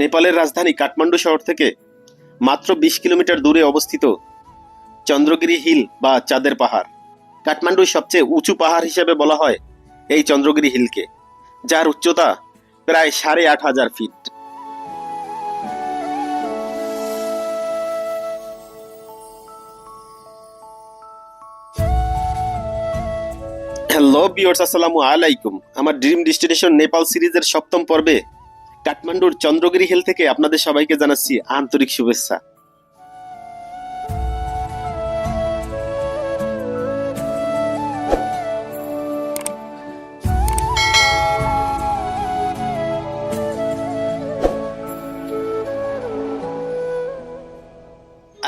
নেপালের রাজধানী কাঠমান্ডু শহর থেকে মাত্র বিশ কিলোমিটার দূরে অবস্থিত চন্দ্রগিরি হিল বা চাঁদের পাহাড়। কাঠমান্ডুর সবচেয়ে উঁচু পাহাড় হিসেবে বলা হয় এই চন্দ্রগিরি হিলকে, যার উচ্চতা প্রায় সাড়ে আট হাজার ফিট। হ্যালো বিয়ার্স আসসালামু আলাইকুম। আমার ড্রিম ডেস্টিনেশন নেপাল সিরিজের সপ্তম পর্বে কাঠমান্ডুর চন্দ্রগিরি হিল থেকে আপনাদের সবাইকে জানাচ্ছি আন্তরিক শুভেচ্ছা।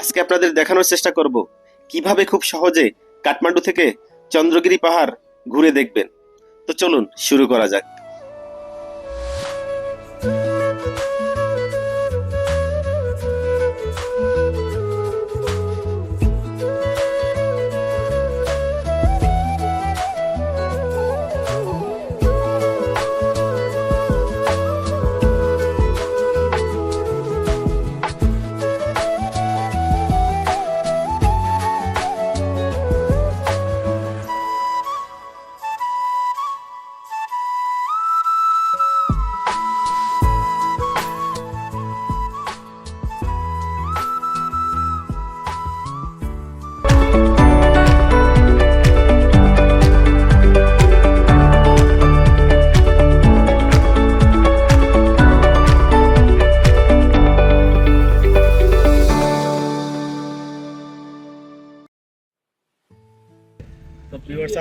আজকে আপনাদের দেখানোর চেষ্টা করব কীভাবে খুব সহজে কাঠমান্ডু থেকে চন্দ্রগিরি পাহাড় ঘুরে দেখবেন। তো চলুন শুরু করা যাক।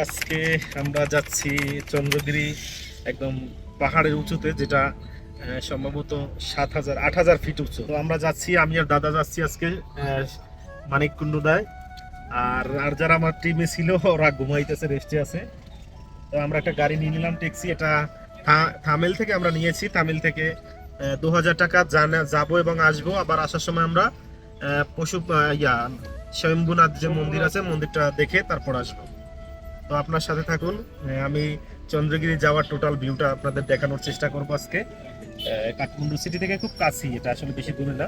আজকে আমরা যাচ্ছি চন্দ্রগিরি একদম পাহাড়ের উঁচুতে, যেটা সম্ভবত সাত হাজার, আট হাজার ফিট উঁচু। তো আমরা যাচ্ছি, আমি আর দাদা যাচ্ছি আজকে মানিক কুণ্ডুদায় আর আর যারা আমার টিমে ছিল, ওরা ঘুমাইতেছে রেস্টে আছে। তো আমরা একটা গাড়ি নিয়ে নিলাম ট্যাক্সি এটা থামেল থেকে আমরা নিয়েছি। তামিল থেকে দু হাজার টাকা জানা- যাব এবং আসব। আবার আসার সময় আমরা পশু ইয়া স্বয়ম্ভুনাথ যে মন্দির আছে, মন্দিরটা দেখে তারপর আসব। তো আপনার সাথে থাকুন। আমি চন্দ্রগিরি যাওয়ার টোটাল ভিউটা আপনাদের দেখানোর চেষ্টা করব আজকে। কাঠমান্ডু সিটি থেকে খুব কাছি এটা আসলে বেশি দূরে না।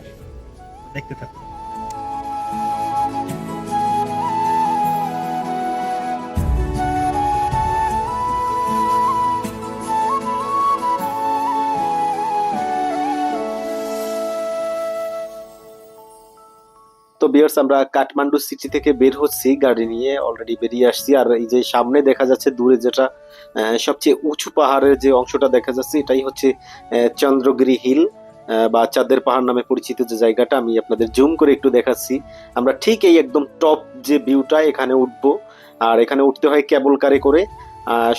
দেখতে থাকুন। তো বিয়ার্স আমরা কাঠমান্ডু সিটি থেকে বের হচ্ছি, গাড়ি নিয়ে অলরেডি বেরিয়ে আসছি। আর এই যে সামনে দেখা যাচ্ছে দূরে যেটা সবচেয়ে উঁচু পাহাড়ের যে অংশটা দেখা যাচ্ছে, এটাই হচ্ছে চন্দ্রগিরি হিল বা চাঁদের পাহাড় নামে পরিচিত যে জায়গাটা, আমি আপনাদের জুম করে একটু দেখাচ্ছি। আমরা ঠিক এই একদম টপ যে ভিউটা এখানে উঠবো। আর এখানে উঠতে হয় কেবল কারে করে।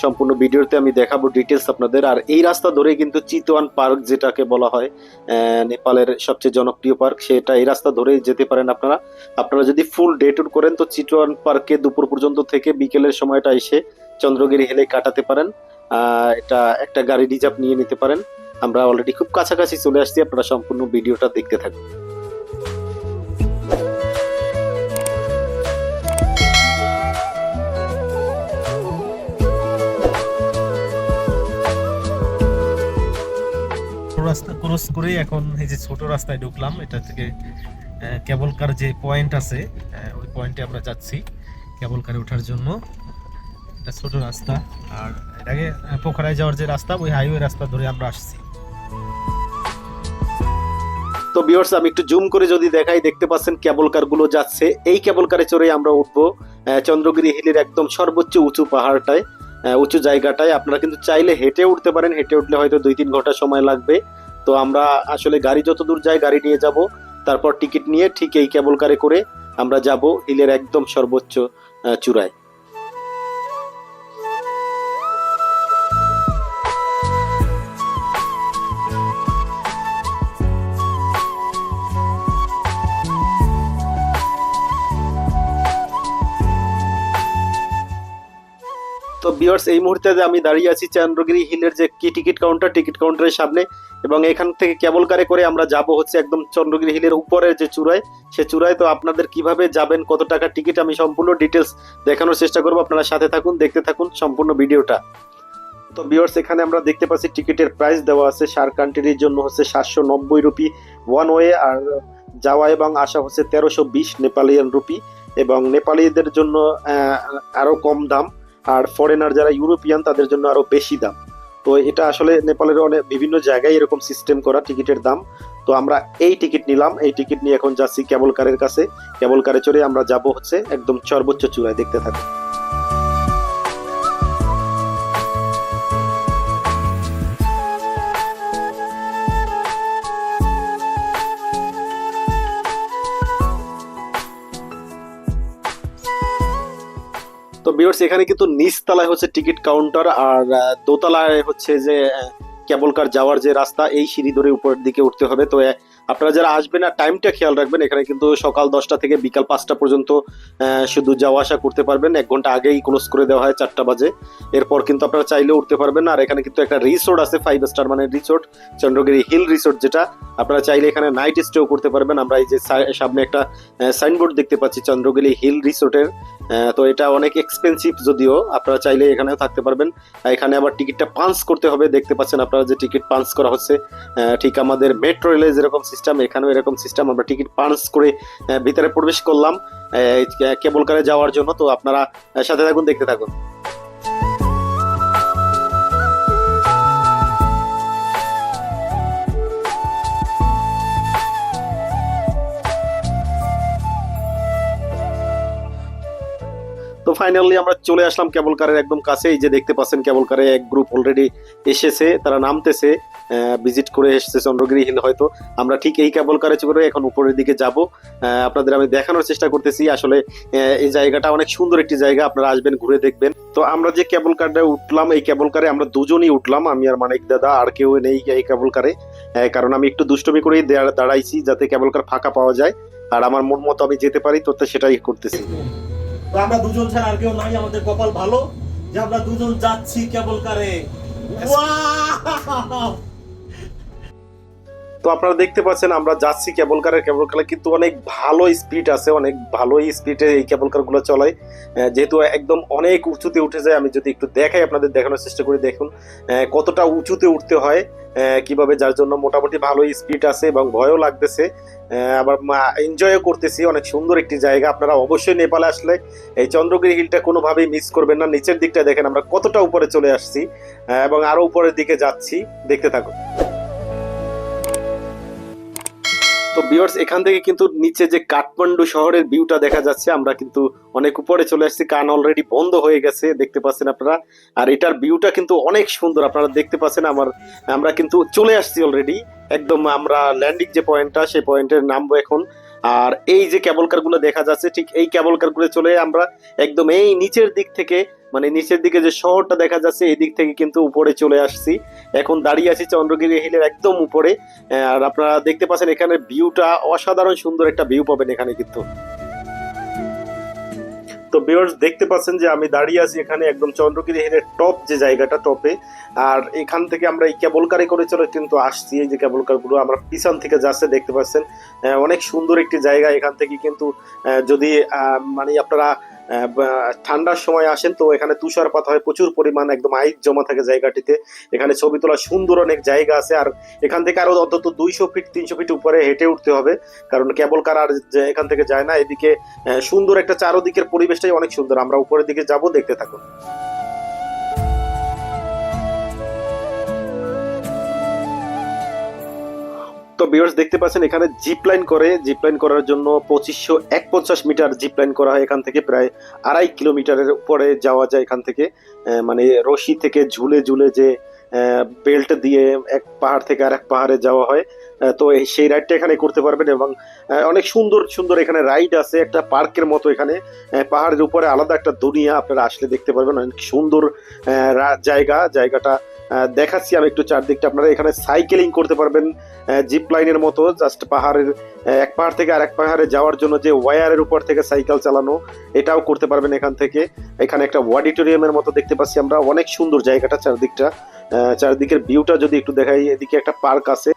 সম্পূর্ণ ভিডিওতে আমি দেখাবো ডিটেলস আপনাদের। আর এই রাস্তা ধরে কিন্তু চিতওয়ান পার্ক যেটাকে বলা হয় নেপালের সবচেয়ে জনপ্রিয় পার্ক, সেটা এই রাস্তা ধরেই যেতে পারেন আপনারা। আপনারা যদি ফুল ডে ট্যুর করেন, তো চিটওয়ান পার্কে দুপুর পর্যন্ত থেকে বিকেলের সময়টা এসে চন্দ্রগিরি হেলে কাটাতে পারেন। এটা একটা গাড়ি রিজার্ভ নিয়ে নিতে পারেন। আমরা অলরেডি খুব কাছাকাছি চলে আসছি, আপনারা সম্পূর্ণ ভিডিওটা দেখতে থাকুন। রাস্তা ক্রস করে এখন এই যে ছোট রাস্তায় ঢুকলাম, এটা থেকে কেবল কার যে পয়েন্ট আছে ওই পয়েন্টে আমরা যাচ্ছি, কেবল কারে ওঠার জন্য। এটা ছোট রাস্তা, আর আগে পোখরায় যাওয়ার যে রাস্তা, ওই হাইওয়ে রাস্তা ধরে আমরা আসছি। তো বিয়ার্স আমি একটু জুম করে যদি দেখাই, দেখতে পাচ্ছেন কেবল কারগুলো যাচ্ছে। এই কেবল কারে চড়ে আমরা উঠবো চন্দ্রগিরি হিলের একদম সর্বোচ্চ উঁচু পাহাড়টায় উঁচু জায়গাটায়। আপনারা কিন্তু চাইলে হেঁটে উঠতে পারেন। হেঁটে উঠলে হয়তো দুই তিন ঘণ্টা সময় লাগবে। তো আমরা আসলে গাড়ি যত দূর যায় গাড়ি নিয়ে যাব, তারপর টিকিট নিয়ে ঠিক এই ক্যাবল কারে করে আমরা যাব হিলের একদম সর্বোচ্চ চূড়ায়। তো এই মুহূর্তে আমি দাঁড়িয়ে আছি চন্দ্রগিরি হিলের যে কি টিকিট কাউন্টার টিকিট কাউন্টারের সামনে, এবং এখান থেকে কেবল কারে করে আমরা যাব হচ্ছে একদম চন্দ্রগিরি হিলের উপরের যে চূড়ায়। সে চূড়ায় তো আপনাদের কীভাবে যাবেন, কত টাকা টিকিট আমি সম্পূর্ণ ডিটেলস দেখানোর চেষ্টা করব। আপনারা সাথে থাকুন, দেখতে থাকুন সম্পূর্ণ ভিডিওটা। তো বিয়ার্স এখানে আমরা দেখতে পাচ্ছি টিকিটের প্রাইস দেওয়া আছে। সার কান্ট্রির জন্য হচ্ছে সাতশো নব্বই রুপি ওয়ান ওয়ে আর যাওয়া এবং আসা হচ্ছে তেরোশো বিশ নেপালিয়ান রুপি এবং নেপালিদের জন্য আরও কম দাম। আর ফরেনার যারা ইউরোপিয়ান তাদের জন্য আরও বেশি দাম। তো এটা আসলে নেপালের অনেক বিভিন্ন জায়গায় এরকম সিস্টেম করা টিকিটের দাম। তো আমরা এই টিকিট নিলাম। এই টিকিট নিয়ে এখন যাচ্ছি কেবল কারের কাছে। কেবল কারে চড়ে আমরা যাব হচ্ছে একদম সর্বোচ্চ চূড়ায়। দেখতে থাকো বিয়ার্স এখানে কিন্তু নিচতলায় হচ্ছে টিকিট কাউন্টার আর দোতলায় হচ্ছে যে কেবল কার যাওয়ার যে রাস্তা, এই সিঁড়ি ধরে উপরের দিকে উঠতে হবে। তো আপনারা যারা আসবেন আর টাইমটা খেয়াল রাখবেন। এখানে কিন্তু সকাল দশটা থেকে বিকাল পাঁচটা পর্যন্ত শুধু যাওয়া আসা করতে পারবেন। এক ঘণ্টা আগেই ক্লোজ করে দেওয়া হয় চারটা বাজে। এরপর কিন্তু আপনারা চাইলেও উঠতে পারবেন আর এখানে কিন্তু একটা রিসোর্ট আছে ফাইভ স্টার মানে রিসোর্ট চন্দ্রগিরি হিল রিসোর্ট যেটা। আপনারা চাইলে এখানে নাইট স্টেও করতে পারবেন। আমরা এই যে সামনে একটা সাইনবোর্ড দেখতে পাচ্ছি, চন্দ্রগিরি হিল রিসোর্টের তো এটা অনেক এক্সপেন্সিভ যদিও, আপনারা চাইলে এখানেও থাকতে পারবেন। এখানে আবার টিকিটটা পাঞ্চ করতে হবে, দেখতে পাচ্ছেন আপনারা যে টিকিট পাঞ্চ করা হচ্ছে। ঠিক আমাদের মেট্রো রেলে যেরকম সিস্টেম এখানেও এরকম সিস্টেম আমরা টিকিট পাঞ্চ করে ভিতরে প্রবেশ করলাম। কেবল কারে যাওয়ার জন্য। তো আপনারা সাথে থাকুন, দেখতে থাকুন। তো ফাইনালি আমরা চলে আসলাম কেবল কারের একদম কাছে এই যে দেখতে পাচ্ছেন কেবল কারে এক গ্রুপ অলরেডি এসেছে, তারা নামতেছে ভিজিট করে এসেছে চন্দ্রগিরি হিল হয়তো। আমরা ঠিক এই কেবল কারে চড়ে এখন উপরের দিকে যাব। আপনাদের আমি দেখানোর চেষ্টা করতেছি, আসলে এই জায়গাটা অনেক সুন্দর একটি জায়গা, আপনারা আসবেন, ঘুরে দেখবেন। তো আমরা যে কেবল কারে উঠলাম, এই কেবল কারে আমরা দুজনই উঠলাম, আমি আর মানিক দাদা, আর কেউ নেই এই কেবল কারে কারণ আমি একটু দুষ্টমি করেই দাঁড়াইছি, যাতে কেবল কার ফাঁকা পাওয়া যায়, আর আমার মন মতো আমি যেতে পারি, তো সেটাই করতেছি। তো আমরা দুজন ছাড়া আর কেউ নাই আমাদের কপাল ভালো। যে আমরা দুজন যাচ্ছি কেবল কারে! তো আপনারা দেখতে পাচ্ছেন, আমরা যাচ্ছি কেবল কারের কেবল কারে কিন্তু অনেক ভালো স্পিড আছে, অনেক ভালোই স্পিডে এই কেবল কারগুলো চলায়। যেহেতু একদম অনেক উঁচুতে উঠে যায়, আমি যদি একটু দেখাই আপনাদের, দেখানোর চেষ্টা করি, দেখুন কতটা উঁচুতে উঠতে হয় কীভাবে, যার জন্য মোটামুটি ভালোই স্পিড আছে এবং ভয়ও লাগতেছে। আবার এনজয়ও করতেছি, অনেক সুন্দর একটি জায়গা। আপনারা অবশ্যই নেপালে আসলে এই চন্দ্রগিরি হিলটা কোনোভাবেই মিস করবেন না। নিচের দিকটা দেখেন আমরা কতটা উপরে চলে আসছি এবং আরও উপরের দিকে যাচ্ছি। দেখতে থাকুন। তো বিয়ার্স এখান থেকে কিন্তু নিচে যে কাঠমান্ডু শহরের ভিউটা দেখা যাচ্ছে, আমরা কিন্তু অনেক উপরে চলে আসছি। কান অলরেডি বন্ধ হয়ে গেছে, দেখতে পাচ্ছেন আপনারা। আর এটার ভিউটা কিন্তু অনেক সুন্দর, আপনারা দেখতে পাচ্ছেন আমার, আমরা কিন্তু চলে আসছি অলরেডি একদম আমরা ল্যান্ডিং যে পয়েন্টটা সেই পয়েন্টের নামবো এখন। আর এই যে কেবল কারগুলো দেখা যাচ্ছে, ঠিক এই কেবল কারগুলো চলে আমরা একদম এই নিচের দিক থেকে মানে নিচের দিকে যে শহরটা দেখা যাচ্ছে, এই দিক থেকে কিন্তু উপরে চলে আসছি। এখন দাঁড়িয়ে আছি চন্দ্রগিরি হিলের একদম উপরে। আর আপনারা দেখতে পাচ্ছেন এখানে ভিউটা অসাধারণ সুন্দর একটা ভিউ পাবেন এখানে কিন্তু। তো ভিউয়ার্স দেখতে পাচ্ছেন যে আমি দাঁড়িয়ে আছি এখানে একদম চন্দ্রগিরি হিলের টপ যে জায়গাটা টপে আর এখান থেকে আমরা এই কেবল কারে করে চলে কিন্তু আসছি। এই যে কেবল কারগুলো আমরা পিছন থেকে যাচ্ছে দেখতে পাচ্ছেন। অনেক সুন্দর একটি জায়গা এখান থেকে কিন্তু যদি মানে আপনারা ঠান্ডার সময় আসেন, তো এখানে তুষারপাত হয়, প্রচুর পরিমাণ একদম আইস জমা থাকে জায়গাটিতে। এখানে ছবি তোলার সুন্দর অনেক জায়গা আছে, আর এখান থেকে আরও অন্তত দুইশো ফিট, তিনশো ফিট উপরে হেঁটে উঠতে হবে, কারণ কেবল কার আর এখান থেকে যায় না, এদিকে সুন্দর একটা চারোদিকের পরিবেশটাই অনেক সুন্দর। আমরা উপরের দিকে যাব, দেখতে থাকুন। তো বিয়ার্স দেখতে পাচ্ছেন, এখানে জিপ লাইন করে জিপ লাইন করার জন্য পঁচিশশো এক পঞ্চাশ মিটার জিপ লাইন করা হয় এখান থেকে, প্রায় আড়াই কিলোমিটারের উপরে যাওয়া যায় এখান থেকে। মানে রশি থেকে ঝুলে ঝুলে যে বেল্ট দিয়ে এক পাহাড় থেকে আরেক পাহাড়ে যাওয়া হয়। তো সেই রাইডটা এখানে করতে পারবেন এবং অনেক সুন্দর সুন্দর এখানে রাইড আছে, একটা পার্কের মতো এখানে। পাহাড়ের উপরে আলাদা একটা দুনিয়া আপনারা আসলে দেখতে পারবেন। অনেক সুন্দর জায়গা, জায়গাটা দেখাচ্ছি আমি একটু চারদিকটা। আপনারা এখানে সাইকেলিং করতে পারবেন জিপ লাইনের মতো জাস্ট পাহাড়ের এক পাহাড় থেকে আরেক পাহাড়ে যাওয়ার জন্য যে ওয়ারের উপর থেকে সাইকেল চালানো, এটাও করতে পারবেন এখান থেকে। এখানে একটা অডিটোরিয়ামের মতো দেখতে পাচ্ছি আমরা। অনেক সুন্দর জায়গাটা চারদিকটা। চারদিকের ভিউটা যদি একটু দেখাই, এদিকে একটা পার্ক আছে।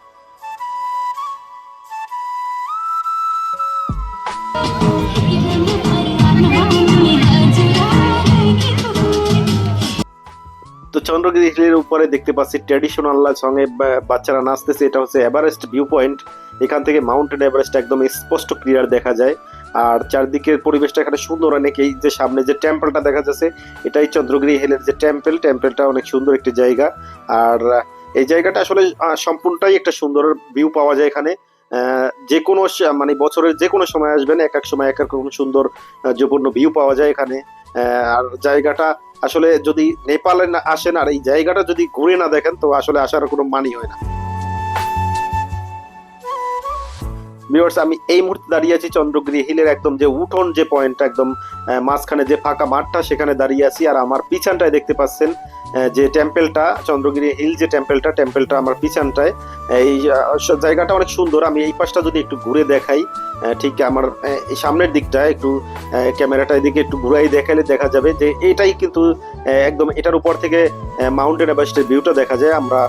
চন্দ্রগিরি হিলের উপরে দেখতে পাচ্ছি ট্র্যাডিশনাল সঙ্গে বাচ্চারা নাচতেছে এটা হচ্ছে এভারেস্ট ভিউ পয়েন্ট এখান থেকে মাউন্টেন এভারেস্ট একদম স্পষ্ট ক্লিয়ার দেখা যায়। আর চারদিকের পরিবেশটা এখানে সুন্দর অনেক। এই যে সামনে যে টেম্পলটা দেখা যাচ্ছে এটাই চন্দ্রগিরি হিলের যে টেম্পল টেম্পলটা অনেক সুন্দর একটি জায়গা। আর এই জায়গাটা আসলে সম্পূর্ণটাই একটা সুন্দর ভিউ পাওয়া যায় এখানে। যে কোনো মানে বছরের যে কোনো সময় আসবেন এক এক সময় এক এক রকম সুন্দর আহ, যৌপূর্ণ ভিউ পাওয়া যায় এখানে। আর জায়গাটা আসলে যদি নেপালে আসেন আর এই জায়গাটা যদি ঘুরে না দেখেন, তো আসলে আসার কোনো মানি হয় না। ভিউয়ার্স আমি এই মুহূর্তে দাঁড়িয়ে আছি চন্দ্রগিরি হিলের একদম যে উঠোন, যে পয়েন্টটা একদম মাঝখানে যে ফাঁকা মাঠটা, সেখানে দাঁড়িয়ে আছি। আর আমার পিছনটায় দেখতে পাচ্ছেন যে টেম্পেলটা চন্দ্রগিরি হিল যে টেম্পলটা টেম্পেলটা আমার পিছনটায়। এই জায়গাটা অনেক সুন্দর। আমি এই পাশটা যদি একটু ঘুরে দেখাই ঠিক আমার সামনের দিকটা একটু ক্যামেরাটা এদিকে একটু ঘুরাই দেখালে দেখা যাবে যে এটাই কিন্তু একদম এটার উপর থেকে মাউন্টেন এভারেস্টের ভিউটা দেখা যায়। আমরা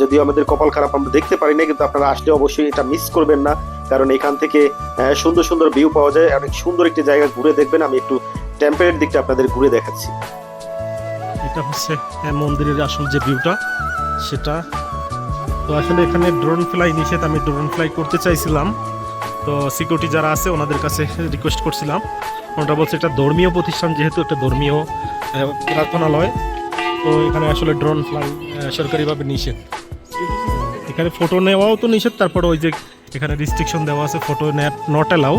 যদিও আমাদের কপাল খারাপ আমরা দেখতে পারি না কিন্তু আপনারা আসলে অবশ্যই এটা মিস করবেন না। কারণ এখান থেকে সুন্দর সুন্দর ভিউ পাওয়া যায়। অনেক সুন্দর একটি জায়গা ঘুরে দেখবেন। আমি একটু টেম্পারের দিকটা আপনাদের ঘুরে দেখাচ্ছি। এটা হচ্ছে মন্দিরের আসল যে ভিউটা সেটা। তো আসলে এখানে ড্রোন ফ্লাই নিষেধ, আমি ড্রোন ফ্লাই করতে চাইছিলাম। তো সিকিউরিটি যারা আছে, ওনাদের কাছে রিকোয়েস্ট করছিলাম। ওনারা বলছে, এটা ধর্মীয় প্রতিষ্ঠান, যেহেতু একটা ধর্মীয় প্রার্থনালয়। তো এখানে আসলে ড্রোন ফ্লাই সরকারিভাবে নিষেধ। এখানে ফটো নেওয়াও তো নিষেধ, তারপরে ওই যে এখানে রিস্ট্রিকশন দেওয়া আছে ফটো নট অ্যালাউ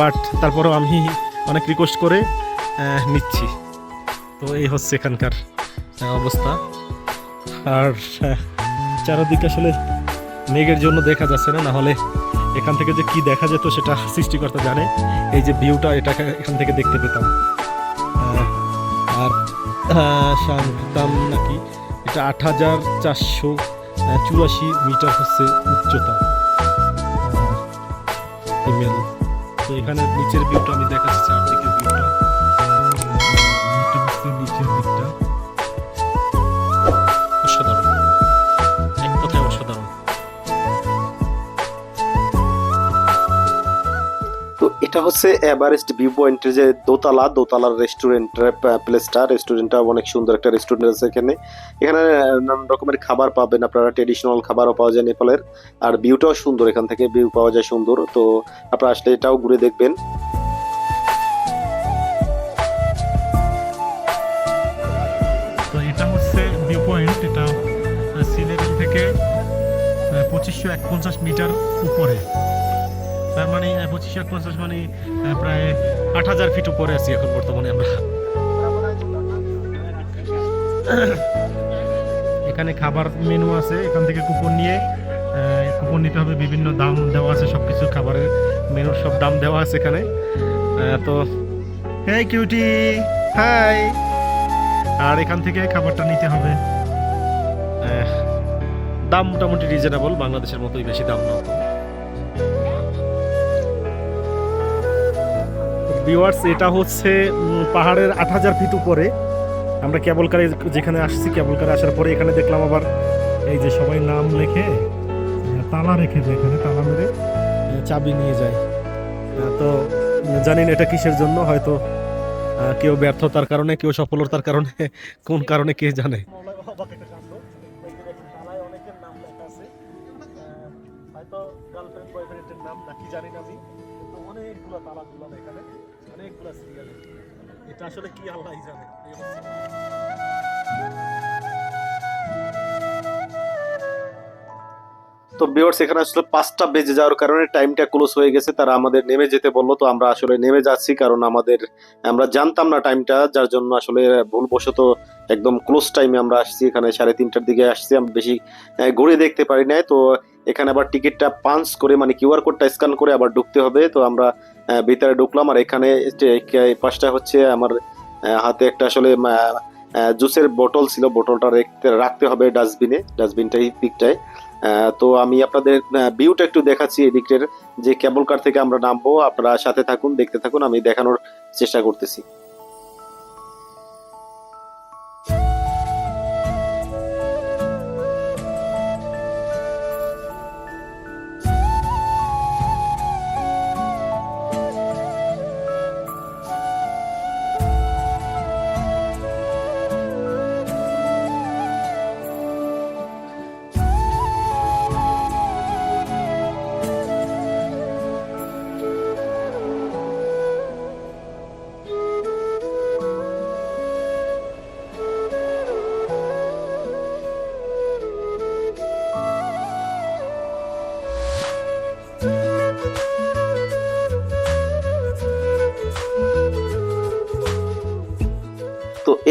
বাট তারপরেও আমি অনেক রিকোয়েস্ট করে নিচ্ছি। তো এই হচ্ছে এখানকার অবস্থা। আর চারদিকে আসলে মেঘের জন্য দেখা যাচ্ছে না না হলে এখান থেকে যে কি দেখা যেত সেটা সৃষ্টিকর্তা জানে। এই যে ভিউটা এটা এখান থেকে দেখতে পেতাম। আর শান্তাম নাকি, এটা আট হাজার চারশো চুরাশি মিটার হচ্ছে উচ্চতা। ইমেল তো এখানে নিচের ভিউটা আমি দেখাচ্ছি চারদিকের ভিউটা নিচের দিকটা এটা হচ্ছে এভারেস্ট ভিউ পয়েন্টের যে দোতলা, দোতলার রেস্টুরেন্ট প্লেসটা রেস্টুরেন্টটা অনেক সুন্দর একটা রেস্টুরেন্ট আছে এখানে। এখানে নানান রকমের খাবার পাবেন আপনারা। ট্রেডিশনাল খাবারও পাওয়া যায় নেপালের। আর ভিউটাও সুন্দর, এখান থেকে ভিউ পাওয়া যায় সুন্দর। তো আপনারা আসলে এটাও ঘুরে দেখবেন। থেকে পঁচিশশো একপঞ্চাশ মিটার উপরে। তার মানে পঁচিশশো একপঞ্চাশ মানে প্রায় আট হাজার ফিট উপরে আছি এখন বর্তমানে আমরা। এখানে খাবার মেনু আছে, এখান থেকে কুপন নিয়ে কুপন নিতে হবে, বিভিন্ন দাম দেওয়া আছে সব কিছু খাবারের মেনুর সব দাম দেওয়া আছে এখানে। তো হ্যাঁ কিউটি হাই আর এখান থেকে খাবারটা নিতে হবে। দাম মোটামুটি রিজনেবল বাংলাদেশের মতোই বেশি দাম না। তো ভিউয়ার্স এটা হচ্ছে পাহাড়ের আট হাজার ফিট উপরে। আমরা কেবল কারে যেখানে আসছি কেবল কারে আসার পরে এখানে দেখলাম আবার এই যে সবাই নাম লেখে তালা রেখে যায় এখানে, তালা মেরে চাবি নিয়ে যায়। তো জানি না এটা কিসের জন্য, হয়তো কেউ ব্যর্থতার কারণে, কেউ সফলতার কারণে, কোন কারণে কে জানে। এটা আসলে কি আল্লাহ জানে? তো বিয়ার্স এখানে আসলে পাঁচটা বেজে যাওয়ার কারণে টাইমটা ক্লোজ হয়ে গেছে। তারা আমাদের নেমে যেতে বলল, তো আমরা আসলে নেমে যাচ্ছি, কারণ আমাদের, আমরা জানতাম না টাইমটা যার জন্য আসলে ভুলবশত একদম ক্লোজ টাইমে আমরা আসছি। এখানে সাড়ে তিনটার দিকে আসছি, আমরা বেশি ঘুরে দেখতে পারি নাই। তো এখানে আবার টিকিটটা পাঞ্চ করে মানে কিউআর কোডটা স্ক্যান করে আবার ঢুকতে হবে। তো আমরা ভিতরে ঢুকলাম আর এখানে পাশটা হচ্ছে আমার হাতে একটা আসলে জুসের বোটল ছিল। বোটলটা রেখতে- হবে ডাস্টবিনে, ডাস্টবিনটাই দিকটায় তো আমি আপনাদের ভিউটা একটু দেখাচ্ছি এদিকের যে কেবল কার থেকে আমরা নামবো। আপনারা সাথে থাকুন, দেখতে থাকুন, আমি দেখানোর চেষ্টা করতেছি।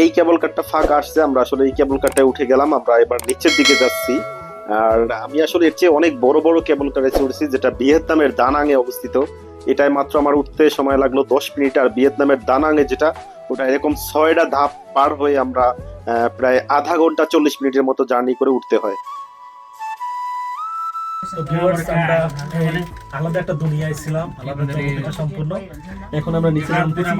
এই কেবল কারটা ফাঁকা আসছে আমরা আসলে এই কেবল কারটায় উঠে গেলাম আমরা এবার নিচের দিকে যাচ্ছি। আর আমি আসলে এর চেয়ে অনেক বড় বড় কেবল কারে চড়েছি যেটা ভিয়েতনামের দানাঙে অবস্থিত। এটাই মাত্র আমার উঠতে সময় লাগল দশ মিনিট আর ভিয়েতনামের দানাঙে যেটা ওটা এরকম ছয়টা ধাপ পার হয়ে আমরা প্রায় আধা ঘণ্টা চল্লিশ মিনিটের মতো জার্নি করে উঠতে হয়। তো আমরা আলাদা একটা দুনিয়ায় ছিলাম আলাদা সম্পূর্ণ। এখন আমরা নিচে নামতেছি।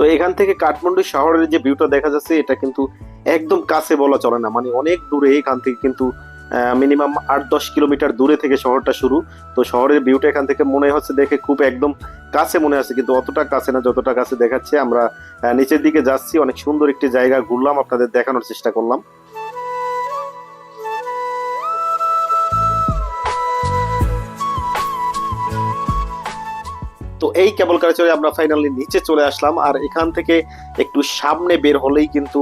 তো এখান থেকে কাঠমান্ডু শহরের যে ভিউটা দেখা যাচ্ছে, এটা কিন্তু একদম কাছে বলা চলে না। মানে অনেক দূরে এখান থেকে কিন্তু মিনিমাম আট দশ কিলোমিটার দূরে থেকে শহরটা শুরু। তো শহরের ভিউটা এখান থেকে মনে হচ্ছে দেখে খুব একদম কাছে মনে হচ্ছে, কিন্তু অতটা কাছে না, যতটা কাছে দেখাচ্ছে। আমরা নিচের দিকে যাচ্ছি, অনেক সুন্দর একটি জায়গা ঘুরলাম, আপনাদের দেখানোর চেষ্টা করলাম। তো এই কেবল কারে চড়ে আমরা ফাইনালি নিচে চলে আসলাম। আর এখান থেকে একটু সামনে বের হলেই কিন্তু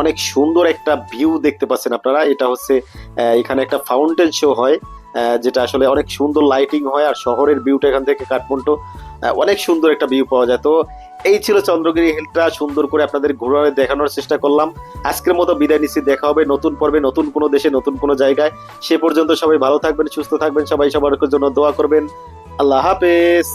অনেক সুন্দর একটা ভিউ দেখতে পাচ্ছেন আপনারা। এটা হচ্ছে এখানে একটা ফাউন্টেন শো হয় যেটা আসলে অনেক সুন্দর লাইটিং হয় আর শহরের ভিউটা এখান থেকে কাঠমান্ডু অনেক সুন্দর একটা ভিউ পাওয়া যায়। তো এই ছিল চন্দ্রগিরি হিলটা সুন্দর করে আপনাদের ঘুরে দেখানোর চেষ্টা করলাম। আজকের মতো বিদায় নিচ্ছি। দেখা হবে নতুন পর্বে, নতুন কোনো দেশে, নতুন কোনো জায়গায়। সে পর্যন্ত সবাই ভালো থাকবেন, সুস্থ থাকবেন। সবাই সবার জন্য দোয়া করবেন। আল্লাহ হাফেজ।